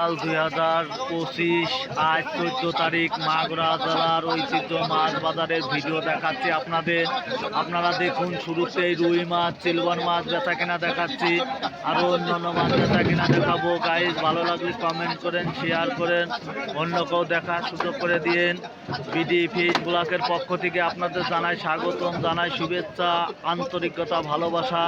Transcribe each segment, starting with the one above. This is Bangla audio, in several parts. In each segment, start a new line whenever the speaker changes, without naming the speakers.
সাল দুই হাজার পঁচিশ আজ চোদ্দ তারিখ মাগুরা জেলার ঐতিহ্য মাছ বাজারের ভিডিও দেখাচ্ছি আপনাদের। আপনারা দেখুন, শুরুতেই রুই মাছ সিলভার মাছ বেচা কেনা দেখাচ্ছি আরও অন্যান্য মাছ বেচা কেনা দেখাবো। গাইজ ভালো লাগলে কমেন্ট করেন শেয়ার করেন অন্য কেউ দেখার সুযোগ করে দিন বিডি ফিস ব্লকের পক্ষ থেকে আপনাদের জানাই স্বাগতম, জানাই শুভেচ্ছা, আন্তরিকতা, ভালোবাসা।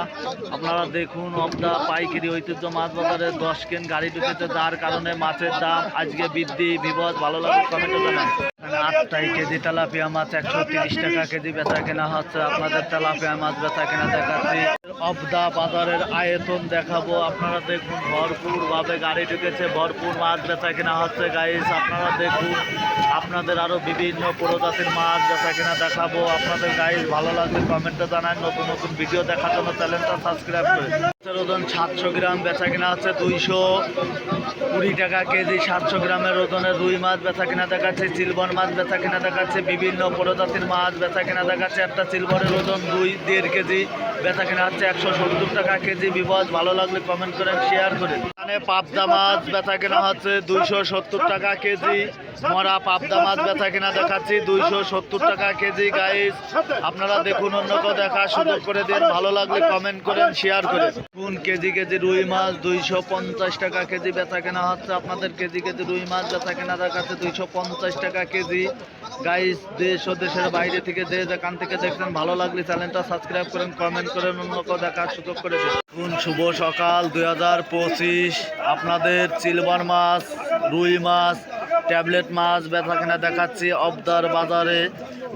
আপনারা দেখুন, অবদা পাইকারি ঐতিহ্য মাছ বাজারে দশ কেন গাড়ি ঢুকেছে, যার কারণে মাছের দাম, আজকে বৃদ্ধি, বিপদ, ভালো লাগে কমেন্টে জানান। আটটাই কেজি তেলাপিয়া মাছ একশো তিরিশ টাকা কেজি বেচা কেনা হচ্ছে। আপনাদের তেলাপিয়া মাছ বেচা কেনা দেখাচ্ছি। অবদা বাজারের আয়তন দেখাবো। আপনারা দেখুন, ভরপুর ভাবে গাড়ি ঢুকেছে। ভরপুর মাছ বেচা কেনা হচ্ছে গাইস আপনারা দেখুন, আপনাদের আরও বিভিন্ন প্রজাতির মাছ বেচা কেনা দেখাবো। আপনাদের গাইস ভালো লাগলে কমেন্টে জানান। নতুন নতুন ভিডিও দেখার জন্য চ্যানেলটা সাবস্ক্রাইব করে ওজন সাতশো গ্রাম বেচা কেনা আছে দুইশো কুড়ি টাকা কেজি, সাতশো গ্রামের ওজনে রুই মাছ বেচা কেনা দেখাচ্ছে সিলভার মাছ বেচা কেনা দেখাচ্ছে, বিভিন্ন প্রজাতির মাছ বেচা কেনা দেখাচ্ছে, একটা সিলভারের ওজন দুই দেড় কেজি বেচা কেনা হচ্ছে একশো সত্তর টাকা কেজি। বিপদ ভালো লাগলে কমেন্ট করে শেয়ার করেন এখানে পাবদা মাছ বেচা কেনা হচ্ছে দুইশো সত্তর টাকা কেজি। মরা পাবদা মাছ বেচা কেনা দেখাচ্ছি, দুইশো সত্তর টাকা কেজি গাইস আপনারা দেখুন অন্য কেউ দেখার সুযোগ করে দিন। ভালো লাগলে কমেন্ট করেন শেয়ার করেন। কোন কেজি কেজি রুই মাছ দুইশো পঞ্চাশ টাকা কেজি বেচা কেনা হচ্ছে। আপনাদের কেজি কেজি রুই মাছ বেচা কেনা দেখাচ্ছে, দুইশো পঞ্চাশ টাকা কেজি। গাইস দেশ ও দেশের বাইরে থেকে যে যেখান থেকে দেখছেন, ভালো লাগলে চ্যানেলটা সাবস্ক্রাইব করেন কমেন্ট করেন অন্য কেউ দেখার সুযোগ করে দিন। শুভ সকাল, দুই হাজার পঁচিশ। আপনাদের সিলভার মাছ, রুই মাছ ট্যাবলেট মাছ বেচা কেনা দেখাচ্ছি। অবদার বাজারে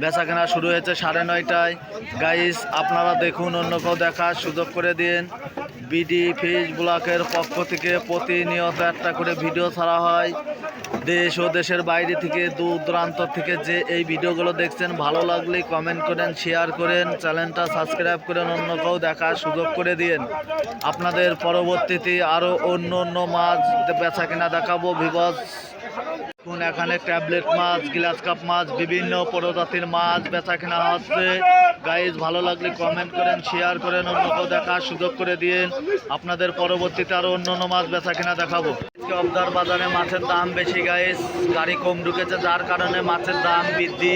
বেচা কেনা শুরু হয়েছে সাড়ে নয়টায়। গাইস আপনারা দেখুন, অন্য কেউ দেখার সুযোগ করে দিন। বিডি ফিস ব্লকের পক্ষ থেকে প্রতিনিয়ত একটা করে ভিডিও ছাড়া হয়। দেশ ও দেশের বাইরে থেকে দূর দূরান্ত থেকে যে এই ভিডিওগুলো দেখছেন, ভালো লাগলে কমেন্ট করেন শেয়ার করেন চ্যানেলটা সাবস্ক্রাইব করেন, অন্য কেউ দেখার সুযোগ করে দিন আপনাদের পরবর্তীতে আরও অন্য অন্য মাছ বেচা কেনা দেখাবো ভিভস এখন এখানে ট্যাবলেট মাছ, গ্লাস কাপ মাছ, বিভিন্ন প্রজাতির মাছ বেচা কেনা হচ্ছে। গাইজ ভালো লাগলে কমেন্ট করেন শেয়ার করেন অন্য কেউ দেখার সুযোগ করে দিন। আপনাদের পরবর্তীতে আরও অন্য অন্য মাছ বেচা কেনা দেখাবো। অবদার বাজারে মাছের দাম বেশি গাইজ গাড়ি কম ঢুকেছে, যার কারণে মাছের দাম বৃদ্ধি।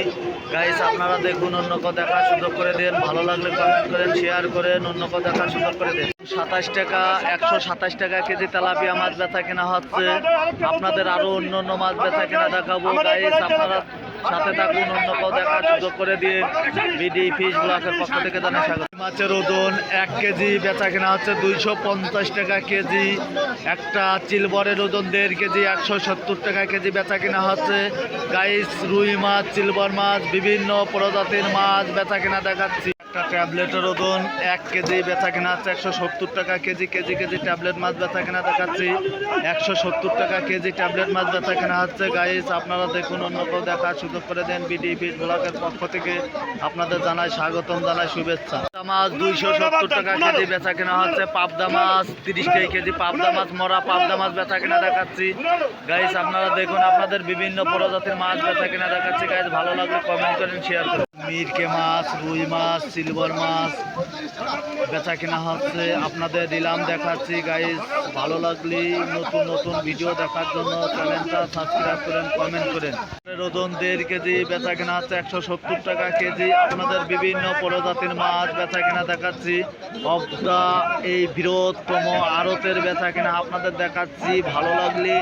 গাইজ আপনারা দেখুন অন্য কেউ দেখার সুযোগ করে দিন। ভালো লাগলে কমেন্ট করেন শেয়ার করেন অন্য কেউ দেখার সুযোগ করে দিন। সাতাশ টাকা, একশো সাতাশ টাকা কেজি তেলাপিয়া মাছ বেচা কেনা হচ্ছে। আপনাদের আরও অন্য অন্য মাছ বেচা কেনা দেখাবো গাইজ আপনারা সাথে থাকুন, অন্য কেউ দেখার সুযোগ করে দিয়ে বিডি ফিশ ব্লকের পক্ষ থেকে জানাই স্বাগত। মাছের ওজন এক কেজি বেচা কেনা হচ্ছে দুইশো পঞ্চাশ টাকা কেজি। একটা চিলবরের ওজন দেড় কেজি, একশো সত্তর টাকা কেজি বেচা কেনা হচ্ছে গাইস, রুই মাছ, চিলবর মাছ, বিভিন্ন প্রজাতির মাছ বেচা কেনা দেখাচ্ছি। একটা ট্যাবলেটের ওজন এক কেজি, ব্যথা কেনা হচ্ছে একশো সত্তর টাকা কেজি কেজি কেজি ট্যাবলেট মাছ ব্যথা কেনা দেখাচ্ছি। একশো সত্তর টাকা কেজি ট্যাবলেট মাছ ব্যথা কেনা হচ্ছে। গাইস আপনারা দেখুন অন্য কেউ দেখার সুযোগ করে দেন বিডি ফিট ব্লকের পক্ষ থেকে। আপনাদের জানাই স্বাগতম, জানাই শুভেচ্ছা। পাবদা মাছ দুইশো সত্তর টাকা কেজি বেচা কেনা হচ্ছে পাবদা মাছ তিরিশ টাকা কেজি পাবদা মাছ মরা পাবদা মাছ বেচা কেনা দেখাচ্ছি। গাইস আপনারা দেখুন আপনাদের বিভিন্ন প্রজাতির মাছ বেচা কেনা দেখাচ্ছি। গাইস ভালো লাগলে কমেন্ট করেন শেয়ার করুন। মিরকে মাছ রুই মাছ সিলভার মাছ বেচা কেনা হচ্ছে। আপনাদের দিলাম দেখাচ্ছি। গাইস ভালো লাগলে নতুন নতুন ভিডিও দেখার জন্য চ্যানেলটা সাবস্ক্রাইব করেন কমেন্ট করেন। ওজন দেড় কেজি বেচা কেনা হচ্ছে একশো সত্তর টাকা কেজি। আপনাদের বিভিন্ন প্রজাতির মাছ বেচা কেনা দেখাচ্ছি। অবদা এই বৃহত্তম আড়তের বেচা কেনা আপনাদের দেখাচ্ছি। ভালো লাগলে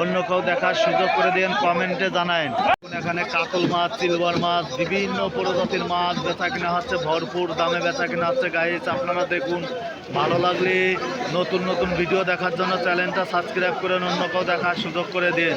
অন্য কেউ দেখার সুযোগ করে দিন, কমেন্টে জানায়েন। এখানে কাতল মাছ, সিলভার মাছ, বিভিন্ন প্রজাতির মাছ বেচা কেনা হচ্ছে, ভরপুর দামে বেচা কেনা হচ্ছে। গাইস আপনারা দেখুন, ভালো লাগলে নতুন নতুন ভিডিও দেখার জন্য চ্যানেলটা সাবস্ক্রাইব করেন অন্য কেউ দেখার সুযোগ করে দিন।